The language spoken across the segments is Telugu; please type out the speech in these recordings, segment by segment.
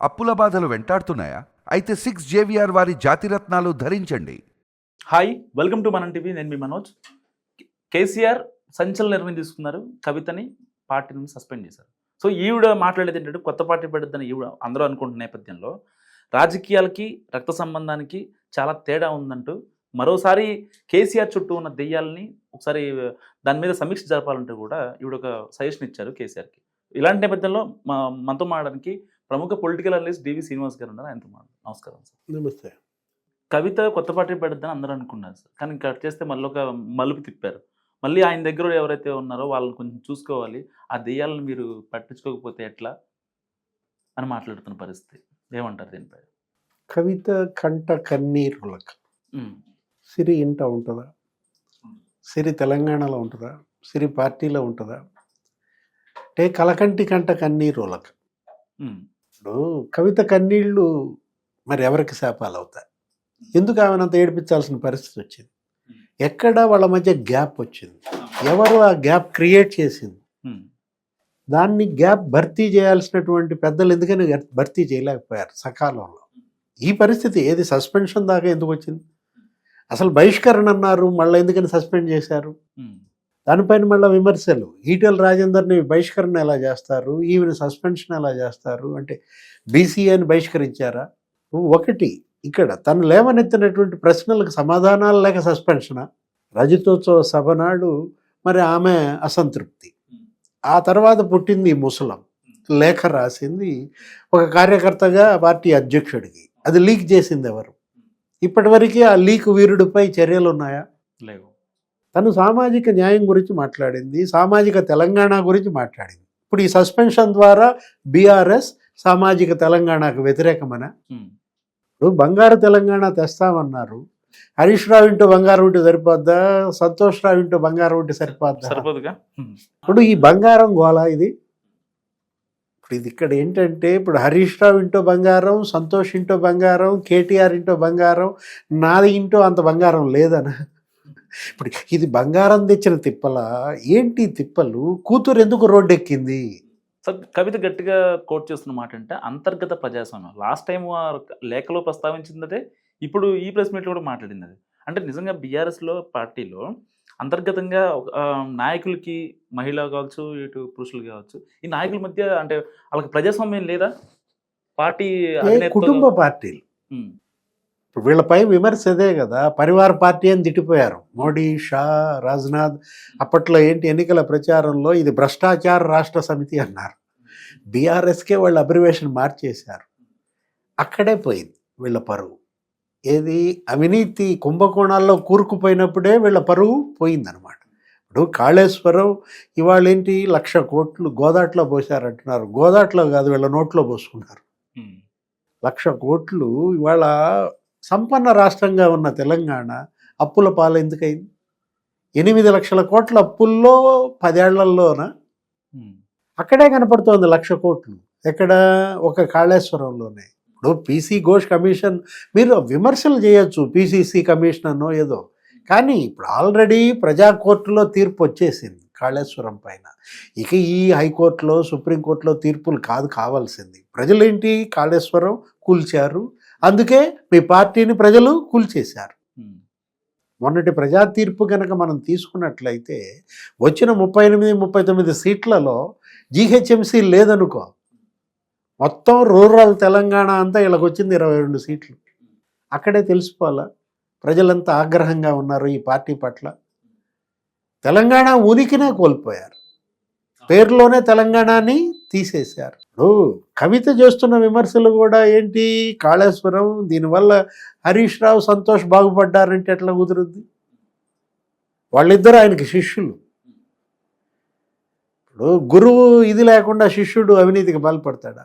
అప్పుల బాధలు వెంటాడుతున్నాయా? అయితే సిక్స్ జేవిఆర్ వారి జాతిరత్నాలు ధరించండి. Hi welcome to Manam TV. నేను మీ మనోజ్. కేసీఆర్ సంచలన నిర్ణయం తీసుకున్నారు. కవితని పార్టీ నుంచి సస్పెండ్ చేశారు. సో ఈవిడ మాట్లాడేది ఏంటంటే కొత్త పార్టీ పెడద్దని ఈవిడ అందరూ అనుకుంటున్న నేపథ్యంలో రాజకీయాలకి రక్త సంబంధానికి చాలా తేడా ఉందంటూ మరోసారి కేసీఆర్ చుట్టూ ఉన్న దెయ్యాలని ఒకసారి దాని మీద సమీక్ష జరపాలంటే కూడా ఈవిడ ఒక సజెషన్ ఇచ్చారు కేసీఆర్కి. ఇలాంటి నేపథ్యంలో మా మనతో మాట్లాడడానికి ప్రముఖ పొలిటికల్ అనలిస్ట్ డివి శ్రీనివాస్ గారు ఉన్నారు. ఆయనతో మాట్లాడు నమస్కారం సార్. నమస్తే. కవిత కొత్త పార్టీ పెడద్దని అందరూ అనుకున్నారు సార్. కానీ కట్ చేస్తే మళ్ళీ ఒక మలుపు తిప్పారు. మళ్ళీ ఆయన దగ్గర ఎవరైతే ఉన్నారో వాళ్ళని కొంచెం చూసుకోవాలి. ఆ దెయ్యాలను మీరు పట్టించుకోకపోతే ఎట్లా? అని మాట్లాడుతున్న పరిస్థితి. ఏమంటారు దీనిపై కవిత కంట కన్నీరులకు సిరి ఇంట ఉంటుందా? సిరి తెలంగాణలో ఉంటుందా? సిరి పార్టీలో ఉంటుందా? అంటే కలకంటి కంట కన్నీరులకు ఇప్పుడు కవిత కన్నీళ్ళు మరి ఎవరికి శాపాలు అవుతాయి? ఎందుకు ఆమెనంత ఏడిపించాల్సిన పరిస్థితి వచ్చింది? ఎక్కడ వాళ్ళ మధ్య గ్యాప్ వచ్చింది? ఎవరు ఆ గ్యాప్ క్రియేట్ చేసింది? దాన్ని గ్యాప్ భర్తీ చేయాల్సినటువంటి పెద్దలు ఎందుకని భర్తీ చేయలేకపోయారు సకాలంలో? ఈ పరిస్థితి ఏది? సస్పెన్షన్ దాకా ఎందుకు వచ్చింది? అసలు బహిష్కరణ అన్నారు మళ్ళీ ఎందుకని సస్పెండ్ చేశారు? దానిపైన మళ్ళీ విమర్శలు. ఈటెల రాజేందర్ని బహిష్కరణ ఎలా చేస్తారు? ఈవెన్ సస్పెన్షన్ ఎలా చేస్తారు? అంటే బీసీఏని బహిష్కరించారా? ఒకటి ఇక్కడ తను లేవనెత్తినటువంటి ప్రశ్నలకు సమాధానాలు లేక సస్పెన్షనా? రజతోత్సవ సభ నాడు మరి ఆమె అసంతృప్తి. ఆ తర్వాత పుట్టింది ముసలం. లేఖ రాసింది ఒక కార్యకర్తగా పార్టీ అధ్యక్షుడికి. అది లీక్ చేసింది ఎవరు? ఇప్పటివరకు ఆ లీక్ వీరుడిపై చర్యలు ఉన్నాయా లేవు. తను సామాజిక న్యాయం గురించి మాట్లాడింది సామాజిక తెలంగాణ గురించి మాట్లాడింది. ఇప్పుడు ఈ సస్పెన్షన్ ద్వారా బీఆర్ఎస్ సామాజిక తెలంగాణకు వ్యతిరేకమన? ఇప్పుడు బంగారు తెలంగాణ తెస్తామన్నారు. హరీష్ రావు ఇంటూ బంగారం ఉంటే సరిపోద్దా? సంతోష్ రావు ఇంటూ బంగారం ఉంటే సరిపోద్దా? సరిపోదుగా? ఇప్పుడు ఈ బంగారం గోళ ఇది. ఇప్పుడు ఇది ఇక్కడ ఏంటంటే ఇప్పుడు హరీష్ రావు ఇంటో బంగారం సంతోష్ ఇంటో బంగారం కేటీఆర్ ఇంటో బంగారం నాది ఇంటో అంత బంగారం లేదన? ఇప్పుడు ఇది బంగారం తెచ్చిన తిప్పల ఏంటి తిప్పలు? కూతురు ఎందుకు రోడ్డెక్కింది? సార్ కవిత గట్టిగా కోట్ చేస్తున్న మాట అంటే అంతర్గత ప్రజాస్వామ్యం. లాస్ట్ టైం లేఖలో ప్రస్తావించింది అదే ఇప్పుడు ఈ ప్రెస్ మీట్లో కూడా మాట్లాడింది అది అంటే నిజంగా బీఆర్ఎస్లో పార్టీలో అంతర్గతంగా నాయకులకి మహిళ కావచ్చు ఇటు పురుషులు కావచ్చు ఈ నాయకుల మధ్య అంటే వాళ్ళకి ప్రజాస్వామ్యం లేదా? పార్టీ కుటుంబ పార్టీలు. ఇప్పుడు వీళ్ళపై విమర్శ అదే కదా. పరివార పార్టీ అని తిట్టిపోయారు. మోడీ షా రాజ్నాథ్ అప్పట్లో ఏంటి ఎన్నికల ప్రచారంలో ఇది భ్రష్టాచార రాష్ట్ర సమితి అన్నారు. బీఆర్ఎస్కే వాళ్ళు అబ్రివేషన్ మార్చేశారు. అక్కడే పోయింది వీళ్ళ పరువు. ఏది? అవినీతి కుంభకోణాల్లో కూరుకుపోయినప్పుడే వీళ్ళ పరువు పోయిందనమాట ఇప్పుడు కాళేశ్వరం ఇవాళ ఏంటి? లక్ష కోట్లు గోదాట్లో పోసారంటున్నారు గోదాట్లో కాదు వీళ్ళ నోట్లో పోసుకున్నారు. లక్ష కోట్లు ఇవాళ సంపన్న రాష్ట్రంగా ఉన్న తెలంగాణ అప్పుల పాలు ఎందుకైంది? ఎనిమిది లక్షల కోట్ల అప్పుల్లో పదేళ్ళలోన అక్కడే కనపడుతోంది లక్ష కోట్లు. ఎక్కడ? ఒక కాళేశ్వరంలోనే. ఇప్పుడు పీసీ ఘోష్ కమిషన్ మీరు విమర్శలు చేయొచ్చు పీసీసీ కమిషన్ అనో ఏదో. కానీ ఇప్పుడు ఆల్రెడీ ప్రజా కోర్టులో తీర్పు వచ్చేసింది కాళేశ్వరం పైన. ఇక ఈ హైకోర్టులో సుప్రీంకోర్టులో తీర్పులు కాదు కావాల్సింది. ప్రజలేంటి? కాళేశ్వరం కూల్చారు. అందుకే మీ పార్టీని ప్రజలు కూల్చేశారు. మొన్నటి ప్రజా తీర్పు కనుక మనం తీసుకున్నట్లయితే వచ్చిన ముప్పై ఎనిమిది ముప్పై తొమ్మిది సీట్లలో జీహెచ్ఎంసీ లేదనుకో మొత్తం రూరల్ తెలంగాణ అంతా వచ్చింది ఇరవై రెండు సీట్లు. అక్కడే తెలిసిపోవాలా? ప్రజలంతా ఆగ్రహంగా ఉన్నారు ఈ పార్టీ పట్ల. తెలంగాణ ఉనికినే కోల్పోయారు. పేరులోనే తెలంగాణని తీసేశారు. ఇప్పుడు కవిత చేస్తున్న విమర్శలు కూడా ఏంటి? కాళేశ్వరం దీనివల్ల హరీష్ రావు సంతోష్ బాగుపడ్డారంటే ఎట్లా కుదురుద్ది? వాళ్ళిద్దరు ఆయనకి శిష్యులు. ఇప్పుడు గురువు ఇది లేకుండా శిష్యుడు అవినీతికి బలపడతాడా?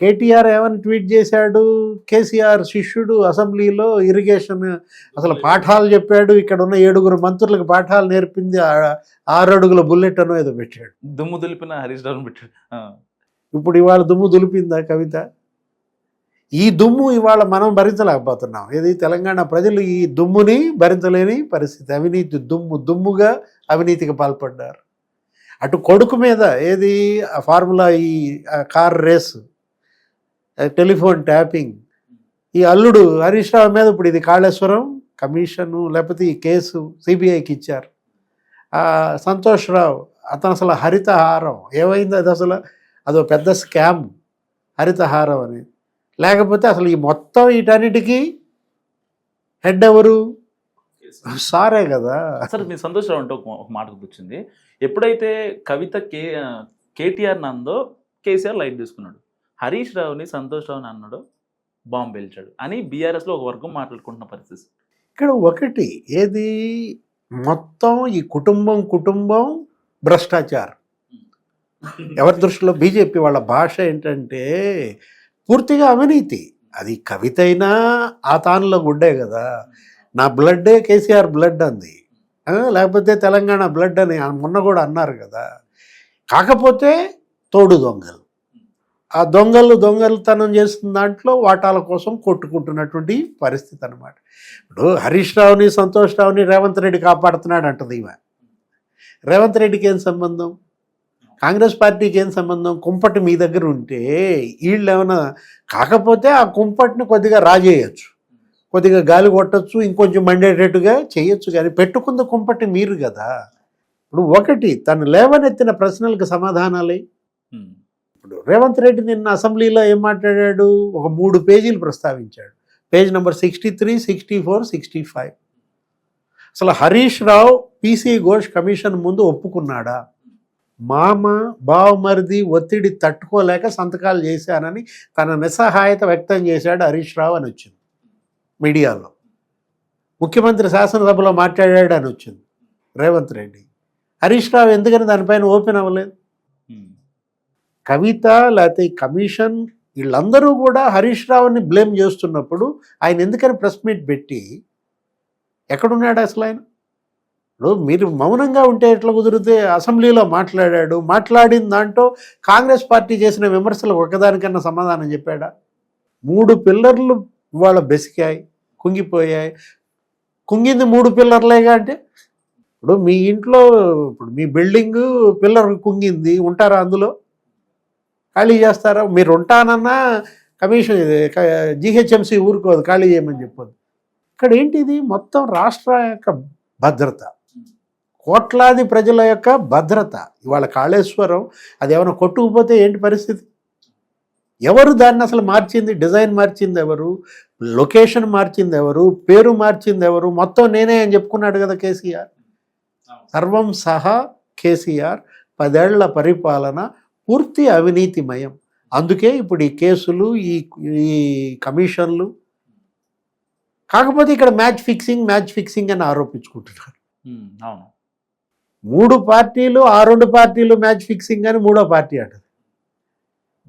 కేటీఆర్ ఏమని ట్వీట్ చేశాడు? కేసీఆర్ శిష్యుడు అసెంబ్లీలో ఇరిగేషన్ అసలు పాఠాలు చెప్పాడు. ఇక్కడ ఉన్న ఏడుగురు మంత్రులకు పాఠాలు నేర్పింది ఆరు అడుగుల బుల్లెట్ అనో ఏదో పెట్టాడు. దుమ్ము దులిపిన హరీష్ రావు పెట్టాడు. ఇప్పుడు ఇవాళ దుమ్ము దులిపిందా కవిత? ఈ దుమ్ము ఇవాళ మనం భరించలేకపోతున్నాం. ఏది? తెలంగాణ ప్రజలు ఈ దుమ్ముని భరించలేని పరిస్థితి. అవినీతి దుమ్ము దుమ్ముగా అవినీతికి పాల్పడ్డారు. అటు కొడుకు మీద ఏది? ఫార్ములా ఈ కార్ రేస్ టెలిఫోన్ ట్యాపింగ్. ఈ అల్లుడు హరీష్ రావు మీద ఇప్పుడు ఇది కాళేశ్వరం కమిషను లేకపోతే ఈ కేసు సిబిఐకి ఇచ్చారు. సంతోష్ రావు అతను అసలు హరితహారం. ఏమైంది అది అసలు? అదో పెద్ద స్కామ్ హరితహారం అని. లేకపోతే అసలు ఈ మొత్తం వీటన్నిటికీ హెడ్ ఎవరు? సారే కదా. సార్ మీ సంతోషరావు అంటే ఒక ఒక మాట గుర్తొచ్చింది. ఎప్పుడైతే కవిత కే కేటీఆర్ నందో కేసీఆర్ లైట్ తీసుకున్నాడు. హరీష్ రావుని సంతోష్ రావుని అన్నాడు బాంబు పేల్చాడు అని బీఆర్ఎస్లో ఒక వర్గం మాట్లాడుకుంటున్న పరిస్థితి. ఇక్కడ ఒకటి ఏది? మొత్తం ఈ కుటుంబం కుటుంబం భ్రష్టాచారం. ఎవరి దృష్టిలో బీజేపీ వాళ్ళ భాష ఏంటంటే పూర్తిగా అవినీతి. అది కవిత అయినా ఆ తానులో గుడ్డే కదా. నా బ్లడ్డే కేసీఆర్ బ్లడ్ అంది. లేకపోతే తెలంగాణ బ్లడ్ అని మొన్న కూడా అన్నారు కదా. కాకపోతే తోడు దొంగలు. ఆ దొంగలు దొంగలతనం చేస్తున్న దాంట్లో వాటాల కోసం కొట్టుకుంటున్నటువంటి పరిస్థితి అనమాట ఇప్పుడు హరీష్ రావుని సంతోష్ రావుని రేవంత్ రెడ్డి కాపాడుతున్నాడు అంటది ఇవ రేవంత్ రెడ్డికి ఏం సంబంధం? కాంగ్రెస్ పార్టీకి ఏం సంబంధం? కుంపటి మీ దగ్గర ఉంటే వీళ్ళు ఏమైనా కాకపోతే ఆ కుంపటిని కొద్దిగా రాజేయచ్చు. కొద్దిగా గాలి కొట్టచ్చు ఇంకొంచెం మండేటట్టుగా చేయొచ్చు కానీ పెట్టుకున్న కుంపటి మీరు కదా. ఇప్పుడు ఒకటి తను లేవనెత్తిన ప్రశ్నలకు సమాధానాలే. ఇప్పుడు రేవంత్ రెడ్డి నిన్న అసెంబ్లీలో ఏం మాట్లాడాడు? ఒక మూడు పేజీలు ప్రస్తావించాడు. Page number sixty three sixty four sixty five. అసలు హరీష్ రావు పీసీ ఘోష్ కమిషన్ ముందు ఒప్పుకున్నాడా? మామ బావమరిది ఒత్తిడి తట్టుకోలేక సంతకాలు చేశానని తన నిస్సహాయత వ్యక్తం చేశాడు హరీష్ రావు అని వచ్చింది మీడియాలో. ముఖ్యమంత్రి శాసనసభలో మాట్లాడాడు అని వచ్చింది రేవంత్ రెడ్డి. హరీష్ రావు ఎందుకని దానిపైన ఓపెన్ అవ్వలేదు? కవిత లేకపోతే కమిషన్ వీళ్ళందరూ కూడా హరీష్ రావుని బ్లేమ్ చేస్తున్నప్పుడు ఆయన ఎందుకని ప్రెస్ మీట్ పెట్టి ఎక్కడున్నాడు అసలు ఆయన? ఇప్పుడు మీరు మౌనంగా ఉంటే ఎట్లా కుదిరితే అసెంబ్లీలో మాట్లాడాడు మాట్లాడిన దాంట్లో కాంగ్రెస్ పార్టీ చేసిన విమర్శలు ఒకదానికన్నా సమాధానం చెప్పాడా? మూడు పిల్లర్లు ఇవాళ బెసికాయి కుంగిపోయాయి. కుంగింది మూడు పిల్లర్లేగా అంటే? ఇప్పుడు మీ ఇంట్లో ఇప్పుడు మీ బిల్డింగ్ పిల్లర్ కుంగింది ఉంటారా అందులో? ఖాళీ చేస్తారా? మీరు ఉంటానన్నా కమిషన్ జిహెచ్ఎంసి ఊరుకోదు ఖాళీ చేయమని చెప్పొద్దు. ఇక్కడ ఏంటిది? మొత్తం రాష్ట్ర యొక్క భద్రత. కోట్లాది ప్రజల యొక్క భద్రత. ఇవాళ కాళేశ్వరం అది ఏమైనా కొట్టుకుపోతే ఏంటి పరిస్థితి? ఎవరు దాన్ని అసలు మార్చింది? డిజైన్ మార్చింది ఎవరు? లొకేషన్ మార్చింది ఎవరు? పేరు మార్చింది ఎవరు? మొత్తం నేనే అని చెప్పుకున్నాడు కదా కేసీఆర్. సర్వం సహా కేసీఆర్ పదేళ్ళ పరిపాలన పూర్తి అవినీతిమయం. అందుకే ఇప్పుడు ఈ కేసులు ఈ ఈ కమిషన్లు కాకపోతే ఇక్కడ మ్యాచ్ ఫిక్సింగ్ మ్యాచ్ ఫిక్సింగ్ అని ఆరోపించుకుంటున్నారు. అవును. మూడు పార్టీలు ఆ రెండు పార్టీలు మ్యాచ్ ఫిక్సింగ్ అని మూడో పార్టీ అంటది.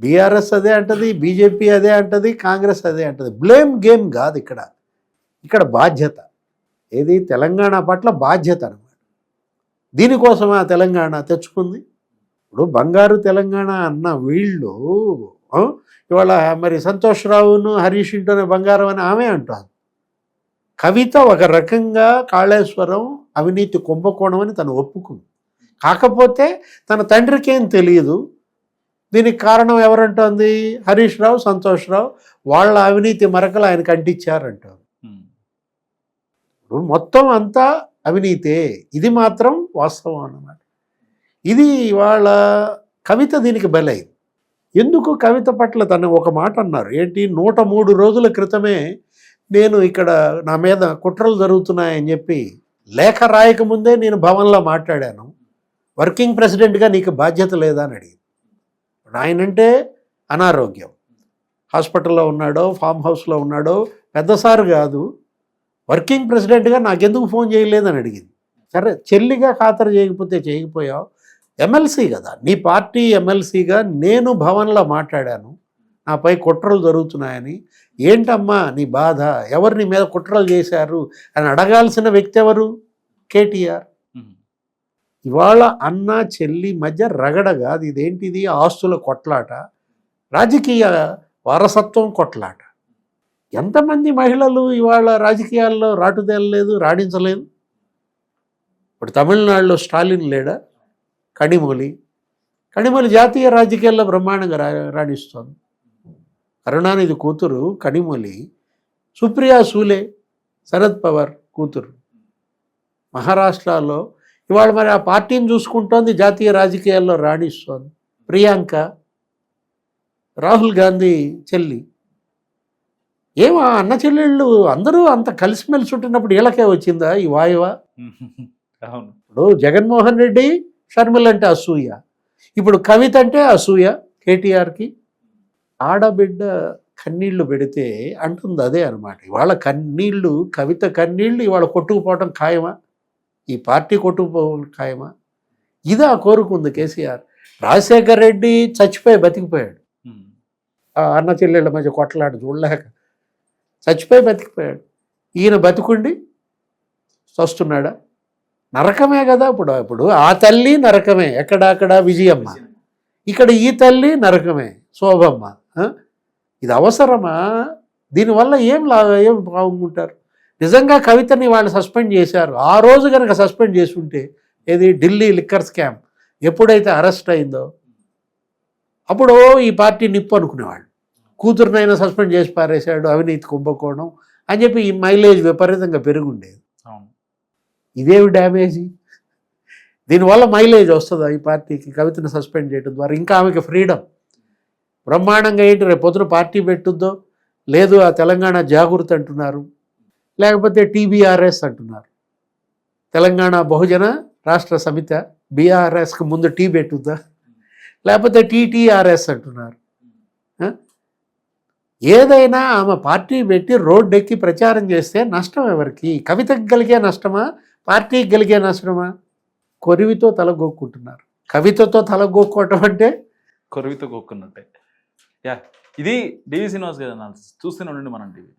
బీఆర్ఎస్ అదే అంటది బీజేపీ అదే అంటది కాంగ్రెస్ అదే అంటది. బ్లేమ్ గేమ్ కాదు ఇక్కడ. ఇక్కడ బాధ్యత. ఏది? తెలంగాణ పట్ల బాధ్యత అనమాట దీనికోసమా తెలంగాణ తెచ్చుకుంది. ఇప్పుడు బంగారు తెలంగాణ అన్న వీళ్ళు ఇవాళ మరి సంతోష్ రావును హరీష్ ఇంటోనే బంగారం అని ఆమె అంటారు. కవిత ఒక రకంగా కాళేశ్వరం అవినీతి కుంభకోణం అని తను ఒప్పుకుంది. కాకపోతే తన తండ్రికి తెలియదు దీనికి కారణం ఎవరంటోంది? హరీష్ రావు సంతోష్ రావు వాళ్ళ అవినీతి మరకలు ఆయనకు ఉమ్. ఇప్పుడు మొత్తం అంతా అవినీతే ఇది మాత్రం వాస్తవం అన్నమాట. ఇది వాళ్ళ కవిత దీనికి బలైంది. ఎందుకు కవిత పట్ల తను ఒక మాట అన్నారు? ఏంటి? నూట మూడు రోజుల క్రితమే నేను ఇక్కడ నా మీద కుట్రలు జరుగుతున్నాయని చెప్పి లేఖ రాయకముందే నేను భవన్లో మాట్లాడాను. వర్కింగ్ ప్రెసిడెంట్గా నీకు బాధ్యత లేదా అని అడిగింది. ఆయనంటే అనారోగ్యం. హాస్పిటల్లో ఉన్నాడో ఫామ్ హౌస్లో ఉన్నాడో పెద్దసారు కాదు. వర్కింగ్ ప్రెసిడెంట్గా నాకెందుకు ఫోన్ చేయలేదని అడిగింది. సరే చెల్లిగా ఖాతరు చేయకపోతే చేయకపోయావు. ఎమ్మెల్సీ కదా. నీ పార్టీ ఎమ్మెల్సీగా నేను భవన్లో మాట్లాడాను. నాపై కుట్రలు జరుగుతున్నాయని. ఏంటమ్మా నీ బాధ? ఎవరు నీ మీద కుట్రలు చేశారు? అని అడగాల్సిన వ్యక్తి ఎవరు? కేటీఆర్. ఇవాళ అన్న చెల్లి మధ్య రగడ కాదు. ఇదేంటిది? ఆస్తుల కొట్లాట. రాజకీయ వారసత్వం కొట్లాట. ఎంతమంది మహిళలు ఇవాళ రాజకీయాల్లో రాటుదేలలేదు రాణించలేదు? ఇప్పుడు తమిళనాడులో స్టాలిన్ లేడా? కనిమొలి కనిమొలి జాతీయ రాజకీయాల్లో బ్రహ్మాండంగా రా రాణిస్తోంది. కరుణానిధి కూతురు కనిమొలి సుప్రియా సూలే శరద్ పవార్ కూతురు. మహారాష్ట్రలో ఇవాళ మరి ఆ పార్టీని చూసుకుంటోంది జాతీయ రాజకీయాల్లో రాణిస్తోంది. ప్రియాంక రాహుల్ గాంధీ చెల్లి. ఏమా అన్న చెల్లెళ్ళు అందరూ అంత కలిసిమెలిసి ఉంటున్నప్పుడు వీళ్ళకే వచ్చిందా ఈ వాయువ? అవును. ఇప్పుడు జగన్మోహన్ రెడ్డి షర్మిల అంటే అసూయ. ఇప్పుడు కవిత అంటే అసూయ కేటీఆర్కి. ఆడబిడ్డ కన్నీళ్ళు పెడితే అంటుంది అదే అనమాట ఇవాళ కన్నీళ్ళు కవిత కన్నీళ్ళు ఇవాళ కొట్టుకుపోవటం ఖాయమా? ఈ పార్టీ కొట్టుకుపోవడం ఖాయమా? ఇదా కోరుకుంది కేసీఆర్. రాజశేఖర్ రెడ్డి చచ్చిపోయి బతికిపోయాడు. అన్న చెల్లెళ్ళ మధ్య కొట్లాట చూడలేక చచ్చిపోయి బతికిపోయాడు. ఈయన బతికుండి వస్తున్నాడా నరకమే కదా ఇప్పుడు ఇప్పుడు ఆ తల్లి నరకమే. ఎక్కడ అక్కడ? విజయమ్మ. ఇక్కడ ఈ తల్లి నరకమే. శోభమ్మ? ఇది అవసరమా? దీనివల్ల ఏం లా ఏం బాగుంటారు నిజంగా కవితని వాళ్ళు సస్పెండ్ చేశారు. ఆ రోజు కనుక సస్పెండ్ చేసి ఉంటే ఏది? Delhi liquor scam. ఎప్పుడైతే అరెస్ట్ అయిందో అప్పుడు ఈ పార్టీ నిప్పు అనుకునేవాళ్ళు. కూతురునైనా సస్పెండ్ చేసి పారేశాడు అవినీతి కుంభకోణం అని చెప్పి ఈ మైలేజ్ విపరీతంగా పెరుగుండేది ఇదేమి డ్యామేజీ దీనివల్ల మైలేజ్ వస్తుందా? ఈ పార్టీకి కవితను సస్పెండ్ చేయడం ద్వారా ఇంకా ఆమెకి ఫ్రీడమ్ బ్రహ్మాండంగా ఏంటి? రేపు పొద్దున పార్టీ పెట్టుద్దో? లేదు ఆ తెలంగాణ జాగృతి అంటున్నారు. లేకపోతే టీబీఆర్ఎస్ అంటున్నారు. తెలంగాణ బహుజన రాష్ట్ర సమిత బీఆర్ఎస్కి ముందు టీ పెట్టుద్దా? లేకపోతే టీటీఆర్ఎస్ అంటున్నారు. ఏదైనా ఆమె పార్టీ పెట్టి రోడ్డెక్కి ప్రచారం చేస్తే నష్టం ఎవరికి? కవితకు కలిగే నష్టమా? పార్టీకి గెలిగే నష్టమా కొరివితో తలగొక్కుంటున్నారు కవితతో తలగొక్కోవటం అంటే? కొరివితో గొక్కున్నట్టే. యా ఇది డివి శ్రీనివాస్ గారు అనాలిసిస్ చూస్తూనే ఉండండి మనం టీవీ